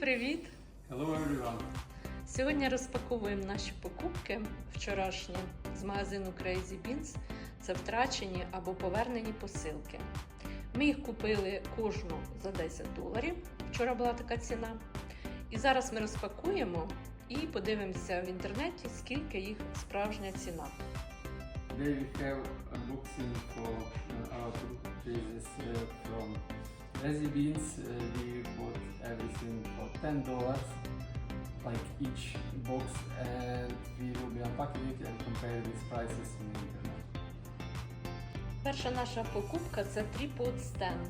привіт! Hello everyone. Сьогодні розпаковуємо наші покупки вчорашні з магазину Crazy Beans. Це втрачені або повернені посилки. Ми їх купили кожну за 10 доларів. Вчора була така ціна. І зараз ми розпакуємо і подивимося в інтернеті, скільки їх справжня ціна. Today we have unboxing for our purchases from Lazy Beans. Uh, we bought everything for ten dollars, like each box, and we will be unpacking it and compare these prices in the internet. Перша наша покупка це тріпод стенд.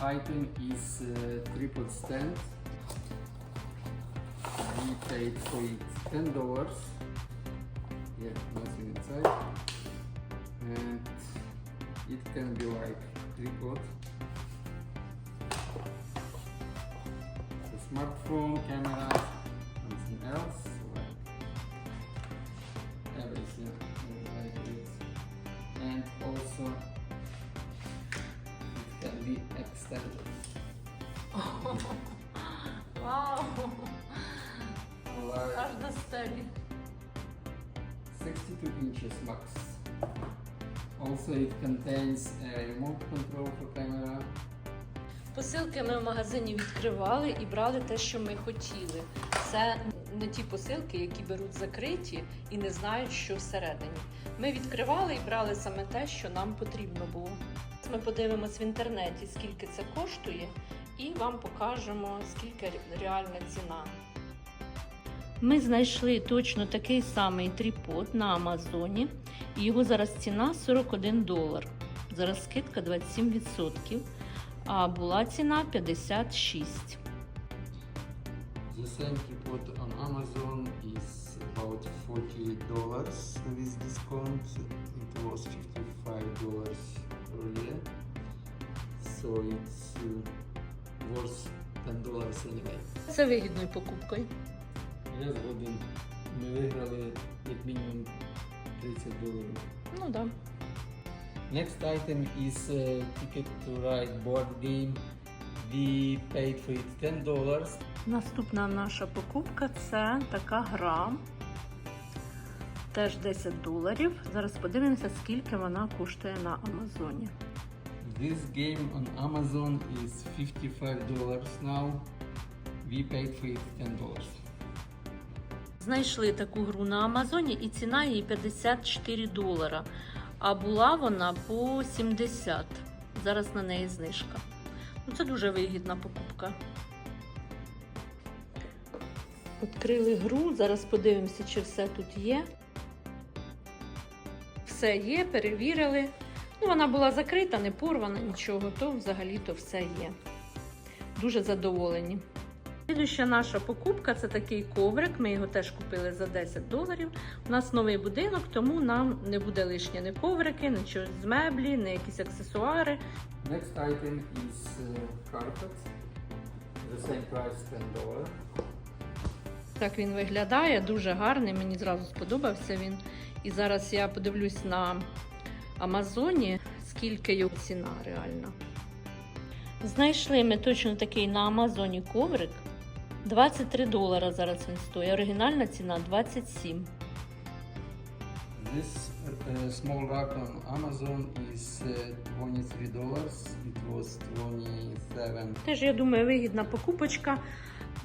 Item is uh, tripod stand. We paid for it ten dollars. Yeah, nothing inside. And it can be like tripod. smartphone, camera, something else. Like everything like this. And also it can be extended. Вау! Like Аж до стелі. 62 inches max. Also it contains a remote control for camera. Посилки ми в магазині відкривали і брали те, що ми хотіли. Це не ті посилки, які беруть закриті і не знають, що всередині. Ми відкривали і брали саме те, що нам потрібно було. Ми подивимось в інтернеті, скільки це коштує, і вам покажемо, скільки реальна ціна. Ми знайшли точно такий самий тріпод на Амазоні. Його зараз ціна 41 долар. Зараз скидка 27%. А була ціна 56. The same tripod on Amazon is about 40 dollars with discount. It was 55 dollars earlier. So it's uh, worth 10 dollars anyway. Це вигідною покупкою. Я згоден. Ми виграли як мінімум 30 доларів. Ну так. да. Next item is uh, Ticket to Ride board game. We paid for it $10. Наступна наша покупка це така гра. Теж 10 доларів. Зараз подивимося, скільки вона коштує на Амазоні. This game on Amazon is $55 now. We paid for it $10. Знайшли таку гру на Амазоні і ціна її 54 долара. А була вона по 70. Зараз на неї знижка. Ну, це дуже вигідна покупка. Відкрили гру, зараз подивимося, чи все тут є. Все є, перевірили. Ну, вона була закрита, не порвана, нічого, то взагалі-то все є. Дуже задоволені. Слідуща наша покупка це такий коврик. Ми його теж купили за 10 доларів. У нас новий будинок, тому нам не буде лишнє ні коврики, нічого з меблі, ні якісь аксесуари. Next item is uh, carpet. The same price 10 dollars. Так він виглядає, дуже гарний. Мені зразу сподобався він. І зараз я подивлюсь на Амазоні, скільки його ціна реальна. Знайшли ми точно такий на Амазоні коврик. 23 долара зараз він стоїть. Оригінальна ціна 27. This uh, small rack on Amazon is uh, 23 dollars. It was 27. Теж, я думаю, вигідна покупочка.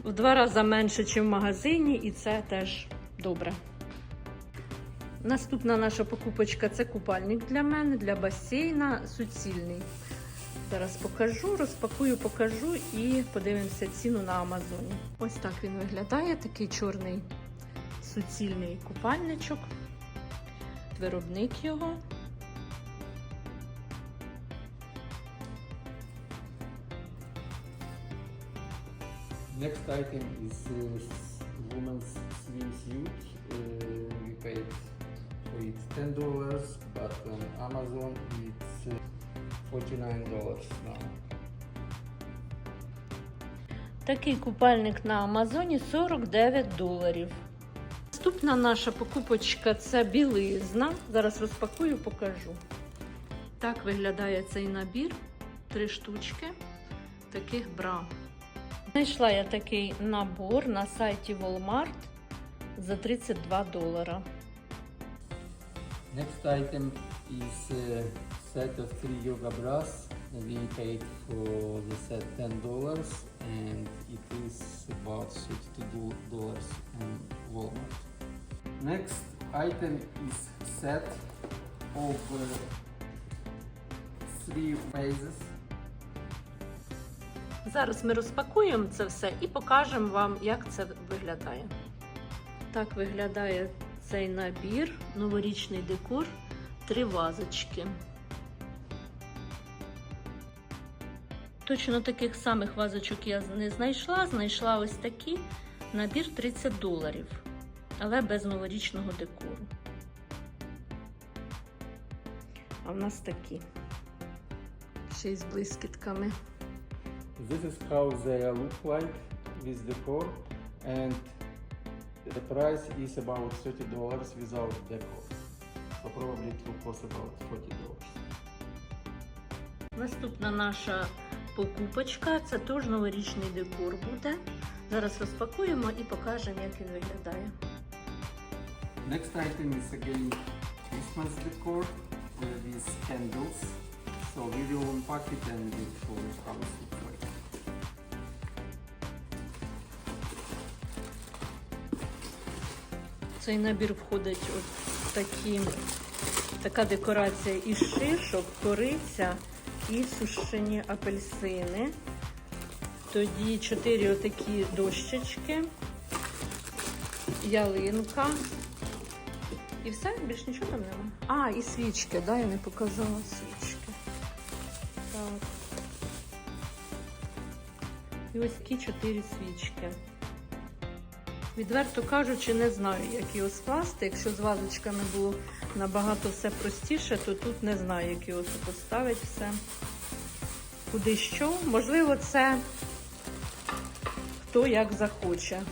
В два рази менше, ніж в магазині, і це теж добре. Наступна наша покупочка це купальник для мене, для басейна суцільний. Зараз покажу, розпакую, покажу і подивимося ціну на Амазоні. Ось так він виглядає, такий чорний суцільний купальничок. Виробник його. Next item is uh, woman's swimsuit. Uh, we paid for it 10 but on Amazon it's uh, 49 dollars now. Такий купальник на Амазоні 49 доларів. Наступна наша покупочка це білизна. Зараз розпакую, покажу. Так виглядає цей набір. Три штучки таких бра. Знайшла я такий набор на сайті Walmart за 32 долара. Next item is a set of three yoga bras. We paid for the set ten dollars, and it is about thirty-two dollars in Walmart. Next item is set of uh, three vases. Зараз ми розпакуємо це все і покажемо вам, як це виглядає. Так виглядає цей набір, новорічний декор, три вазочки. Точно таких самих вазочок я не знайшла. Знайшла ось такі. Набір 30 доларів, але без новорічного декору. А в нас такі. Ще й з блискітками. This is how they look like with decor, and the price is about thirty dollars without decor. So probably it will cost about forty dollars. Наступна наша покупочка це теж новорічний декор буде. Зараз розпакуємо і покажемо, як він виглядає. Next item is again Christmas decor uh, with candles. So we will unpack it and we'll show you how it В цей набір входить от такі, така декорація із шишок, кориця і сушені апельсини. Тоді чотири отакі дощечки, ялинка. І все, більш нічого там нема. А, і свічки, да, я не показала свічки. Так. І ось такі чотири свічки. Відверто кажучи, не знаю, як його скласти. Якщо з вазочками було набагато все простіше, то тут не знаю, як його поставити все. Куди що. Можливо, це хто як захоче,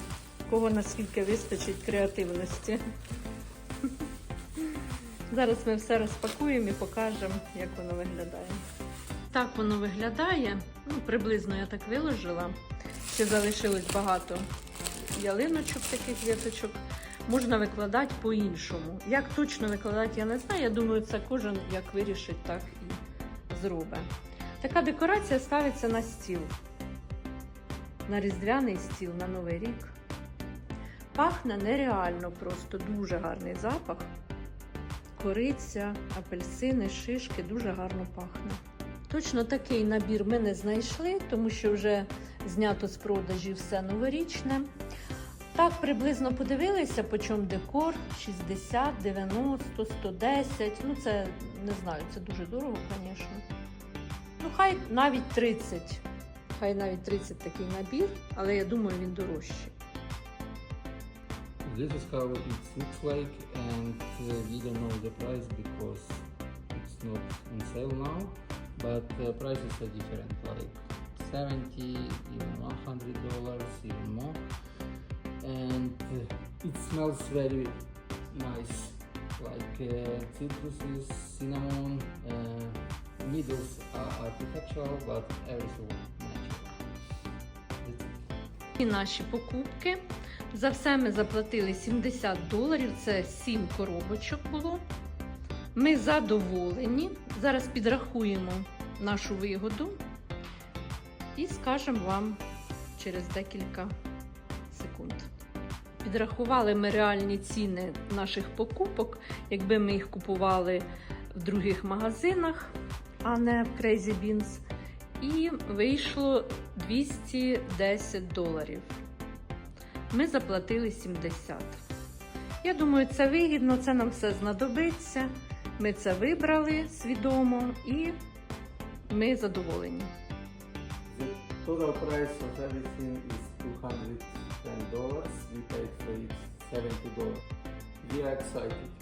кого наскільки вистачить креативності. Зараз ми все розпакуємо і покажемо, як воно виглядає. Так воно виглядає. Ну, приблизно я так виложила. Ще залишилось багато ялиночок, таких віточок. Можна викладати по-іншому. Як точно викладати, я не знаю. Я думаю, це кожен як вирішить, так і зробить. Така декорація ставиться на стіл. На різдвяний стіл на Новий рік. Пахне нереально, просто дуже гарний запах. Кориця, апельсини, шишки дуже гарно пахне. Точно такий набір ми не знайшли, тому що вже знято з продажів все новорічне. Так, приблизно подивилися, по чому декор 60, 90, 110. Ну, це не знаю, це дуже дорого, звісно. Ну, хай навіть 30. Хай навіть 30 такий набір, але я думаю, він дорожчий. This is how it looks like, and we don't know the price because it's not on sale now. But uh, prices are different, like 70, even 100 dollars, even more. And uh, it smells very nice, like uh, citruses, cinnamon. Uh, needles are architectural, but everything natural. І наші покупки. За все ми заплатили 70 доларів, це 7 коробочок було. Ми задоволені. Зараз підрахуємо нашу вигоду і скажемо вам через декілька секунд. Підрахували ми реальні ціни наших покупок, якби ми їх купували в других магазинах, а не в Crazy Beans. І вийшло 210 доларів. Ми заплатили 70. Я думаю, це вигідно, це нам все знадобиться. Ми це вибрали свідомо і ми задоволені. The total price of everything is $210. We paid for it $70. We are excited.